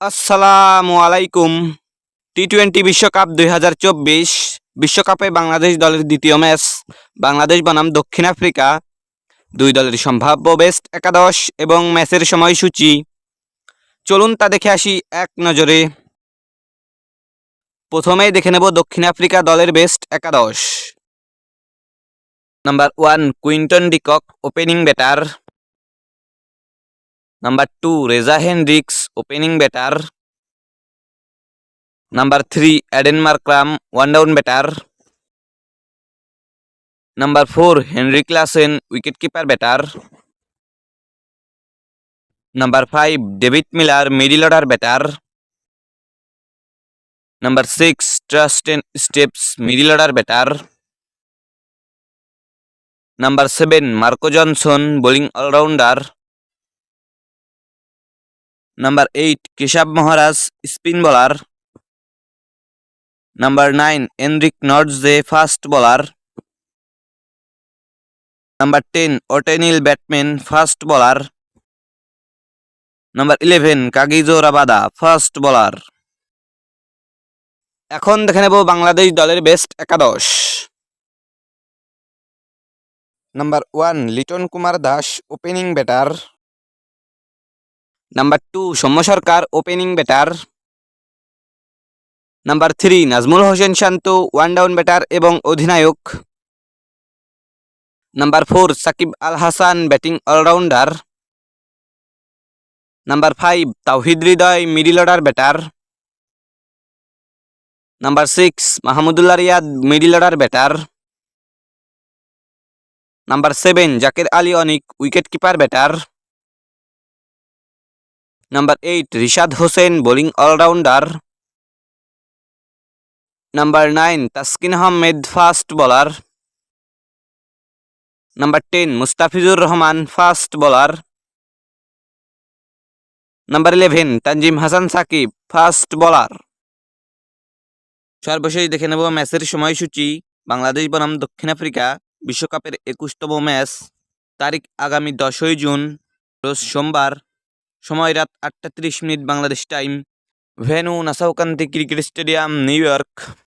আসসালামু আলাইকুম T twenty বিশ্বকাপ দুই বিশ্বকাপে বাংলাদেশ দলের দ্বিতীয় ম্যাচ। বাংলাদেশ বনাম দক্ষিণ আফ্রিকা। দুই দলের সম্ভাব্য বেস্ট একাদশ এবং ম্যাচের সময়সূচি। চলুন তা দেখে আসি এক নজরে। প্রথমেই দেখে নেব দক্ষিণ আফ্রিকা দলের বেস্ট একাদশ। Number one, Quinton de Kock opening batter number two Reza Hendricks opening batter number three Aiden Markram one down batter number four Heinrich Klaasen wicket keeper batter number five David Miller middle order batter number six Tristan Stubbs middle order batter number seven Marco Jansen bowling allrounder number eight Keshav Maharaj spin bowler number nine Anrich Nortje fast bowler number ten Ottneil Baartman fast bowler number eleven Kagiso Rabada fast bowler এখন দেখে নেব বাংলাদেশ দলের best একাদশ। Number one Liton Kumar Das opening batter number two Soumya Sarkar opening batter number three Najmul Hossain Shanto one down batter এবং অধিনায়ক. Number four Shakib Al Hasan batting allrounder number five Towhid Hridoy middle order batter number six Mahmudullah Riyad middle order batter number seven Jaker Ali Anik wicket keeper batter number eight Rishad Hossain bowling allrounder number nine Taskin Ahmed fast bowler number ten Mustafizur Rahman fast bowler number eleven Tanzim Hasan Sakib fast bowler সর্বশেষ দেখে নেব ম্যাচের সময়সূচি। বাংলাদেশ বনাম দক্ষিণ Africa বিশ্বকাপের একুশতম match, তারিখ আগামী দশই জুন, রোজ সোমবার। সময় রাত আটটা তিরিশ minute Bangladesh time. Venue Nassau County cricket stadium New York.